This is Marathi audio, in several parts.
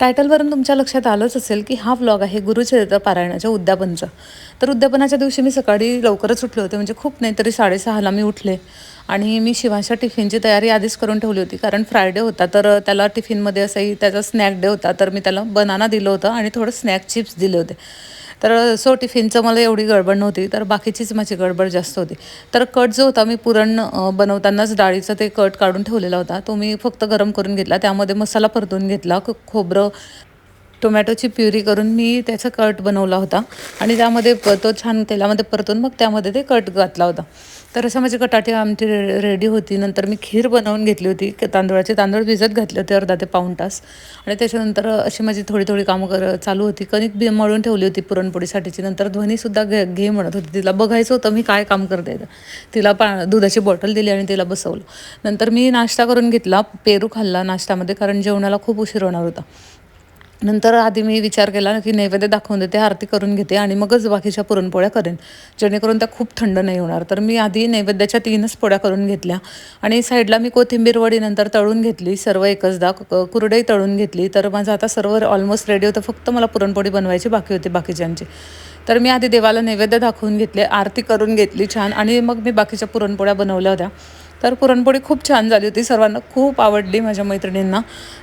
टायटलवरून तुमच्या लक्षात आलंच असेल की हा व्लॉग आहे गुरुचरित्र पारायणाच्या उद्यापनचा. तर उद्यापनाच्या दिवशी मी सकाळी लवकरच उठले होते म्हणजे खूप नाही तरी साडेसहाला मी उठले. आणि मी शिवाच्या टिफिनची तयारी आधीच करून ठेवली होती कारण फ्रायडे होता तर त्याला टिफिनमध्ये असंही त्याचा स्नॅक डे होता तर मी त्याला बनाना दिलं होतं आणि थोडं स्नॅक चिप्स दिले होते. तर सो टिफिनचं मला एवढी गडबड नव्हती तर बाकीचीच माझी गडबड जास्त होती. तर कट जो होता मी पुरण बनवतानाच डाळीचा ते कट काढून ठेवलेला होता. तो मी फक्त गरम करून घेतला. त्यामध्ये मसाला परतून घेतला खोबरं टोमॅटोची प्युरी करून मी त्याचा कट बनवला होता. आणि त्यामध्ये तो छान तेलामध्ये परतून मग त्यामध्ये ते कट घातला होता. तर असं माझी कटाटी आमटी रे रेडी होती. नंतर मी खीर बनवून घेतली होती. क- तांदूळाचे तांदूळ भिजत घातले होते अर्धा ते पाऊण तास. आणि त्याच्यानंतर अशी माझी थोडी थोडी कामं कर चालू होती. कणिक बी मळून ठेवली होती पुरणपोळीसाठीची. नंतर ध्वनीसुद्धा घे घे म्हणत होती. तिला बघायचं होतं मी काय काम करते. तिला पा दुधाची बॉटल दिली आणि तिला बसवलं. नंतर मी नाश्ता करून घेतला. पेरू खाल्ला नाश्त्यामध्ये कारण जेवणाला खूप उशीर होणार होता. नंतर आधी मी विचार केला की नैवेद्य दाखवून देते आरती करून घेते आणि मगच बाकीच्या पुरणपोळ्या करेन. जेणेकरून त्या खूप थंड नाही होणार. तर मी आधी नैवेद्याच्या तीनच पोळ्या करून घेतल्या आणि साईडला मी कोथिंबीर वडीनंतर तळून घेतली सर्व एकचदा क- कुरडई तळून घेतली. तर माझं आता सर्व ऑलमोस्ट रेडी होतं फक्त मला पुरणपोळी बनवायची बाकी होती बाकीच्यांची. तर मी आधी देवाला नैवेद्य दाखवून घेतले आरती करून घेतली छान आणि मग मी बाकीच्या पुरणपोळ्या बनवल्या होत्या. तर पुरणपोळी खूप छान झाली होती. सर्वांना खूप आवडली माझ्या मैत्रिणींना.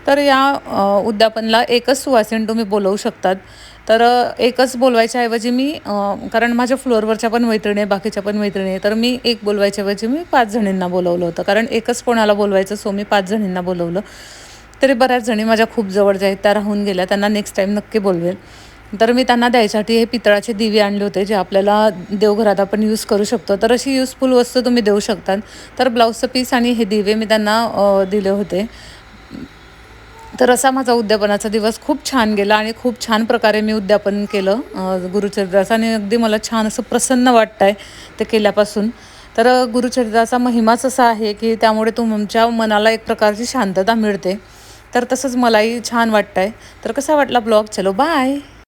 तर या उद्यापनला एकच सुवासीन तुम्ही बोलवू शकतात. तर एकच बोलवायच्या ऐवजी मी कारण माझ्या फ्लोअरवरच्या पण मैत्रिणी आहे बाकीच्या पण मैत्रिणी आहे तर मी एक बोलवायच्या ऐवजी मी पाच जणींना बोलवलं होतं. कारण एकच कोणाला बोलवायचं सो मी पाच जणींना बोलवलं. तरी बऱ्याच जणी माझ्या खूप जवळच्या आहेत त्या राहून गेल्या. त्यांना नेक्स्ट टाईम नक्की बोलवेल. तर मी त्यांना द्यायसाठी हे पितळाचे दिवे आणले होते जे आपल्याला देवघरात आपण यूज करू शकतो. तर अशी यूजफुल वस्तू तुम्ही देऊ शकतात. तर ब्लाऊजचं पीस आणि हे दिवे मी त्यांना दिले होते. तर असा माझा उद्यापनाचा दिवस खूप छान गेला आणि खूप छान प्रकारे मी उद्यापन केलं गुरुचरित्राचं. आणि अगदी मला छान असं प्रसन्न वाटतं आहे ते केल्यापासून. तर गुरुचरित्राचा महिमाच असा आहे की त्यामुळे तुमच्या मनाला एक प्रकारची शांतता मिळते. तर तसंच मलाही छान वाटतं आहे तर कसा वाटला ब्लॉग? चलो बाय